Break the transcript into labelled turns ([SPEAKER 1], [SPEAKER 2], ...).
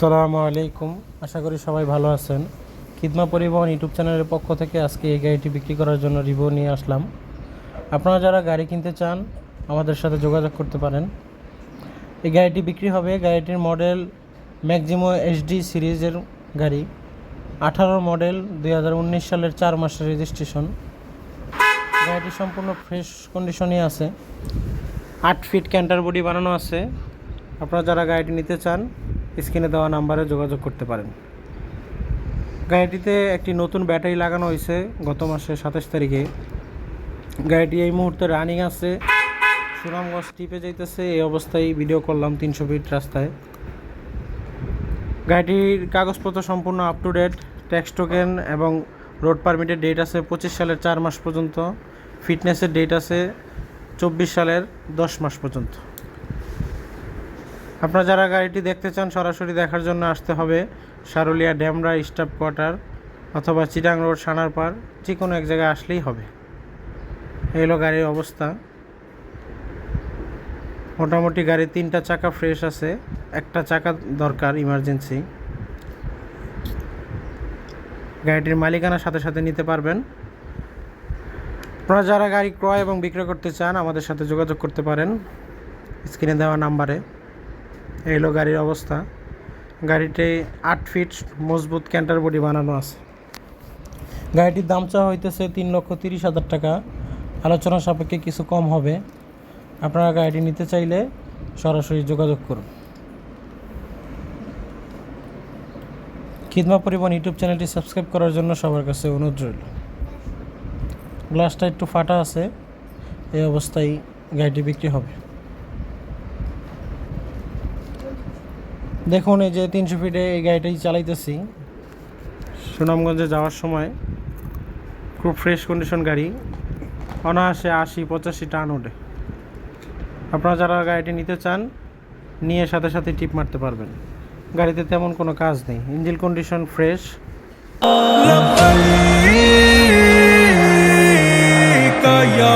[SPEAKER 1] আসসালামু আলাইকুম। আশা করি সবাই ভালো আছেন। খিদমা পরিবহন ইউটিউব চ্যানেলের পক্ষ থেকে আজকে এই গাড়িটি বিক্রি করার জন্য রিভিউ নিয়ে আসলাম। আপনারা যারা গাড়ি কিনতে চান, আমাদের সাথে যোগাযোগ করতে পারেন। এই গাড়িটি বিক্রি হবে গাড়িটির মডেল ম্যাক্সিমো এইচডি সিরিজের গাড়ি। আঠারো মডেল দুই হাজার উনিশ সালের চার মাসের রেজিস্ট্রেশন। গাড়িটি সম্পূর্ণ ফ্রেশ কন্ডিশনে আছে। আট ফিট ক্যান্টার বডি বানানো আছে। আপনারা যারা গাড়িটি নিতে চান স্ক্রিনে দেওয়া নাম্বারে যোগাযোগ করতে পারেন। গাড়িটিতে একটি নতুন ব্যাটারি লাগানো হয়েছে গত মাসের সাতাশ তারিখে। গাড়িটি এই মুহূর্তে রানিং আছে। সুনামগঞ্জ টিপে যাইতেছে, এই অবস্থায় ভিডিও করলাম তিনশো ফিট রাস্তায়। গাড়িটির কাগজপত্র সম্পূর্ণ up to date tax token এবং রোড পারমিটের ডেট আছে পঁচিশ সালের চার মাস পর্যন্ত ফিটনেসের ডেট আছে চব্বিশ সালের দশ মাস পর্যন্ত। আপনারা যারা গাড়িটি দেখতে চান, সরাসরি দেখার জন্য আসতে হবে সারুলিয়া ড্যামরা স্টাফ কোয়ার্টার অথবা চিটাং রোড সানারপাড় যে কোনো এক জায়গায় আসলেই হবে। এই হলো গাড়ির অবস্থা। মোটামুটি গাড়ির তিনটা চাকা ফ্রেশ আছে, একটা চাকা দরকার ইমার্জেন্সি। গাড়িটির মালিকানার সাথে সাথে নিতে পারবেন। আপনারা যারা গাড়ি ক্রয় এবং বিক্রয় করতে চান, আমাদের সাথে যোগাযোগ করতে পারেন। স্ক্রিনে দেওয়া নাম্বারে। এই হলো গাড়ির অবস্থা। গাড়িতে আট ফিট মজবুত ক্যান্টার বডি বানানো আছে। গাড়িটির দাম চাওয়া হইতেছে তিন লক্ষ তিরিশ হাজার টাকা। আলোচনা সাপেক্ষে কিছু কম হবে। আপনারা গাড়িটি নিতে চাইলে সরাসরি যোগাযোগ করুন। খিদমা পরিবহন ইউটিউব চ্যানেলটি সাবস্ক্রাইব করার জন্য সবার কাছে অনুরোধ রইল। গ্লাসটা একটু ফাটা আছে। এই অবস্থায় গাড়িটি বিক্রি হবে। দেখুন এই যে তিনশো ফিটে এই গাড়িটাই চালাইতেছি। সুনামগঞ্জে যাওয়ার সময় খুব ফ্রেশ কন্ডিশন গাড়ি। অনায়াসে আশি পঁচাশি টান ওঠে। আপনারা যারা গাড়িটি নিতে চান নিয়ে সাথে সাথে টিপ মারতে পারবেন। গাড়িতে তেমন কোনো কাজ নেই। ইঞ্জিন কন্ডিশন ফ্রেশ
[SPEAKER 2] কায়া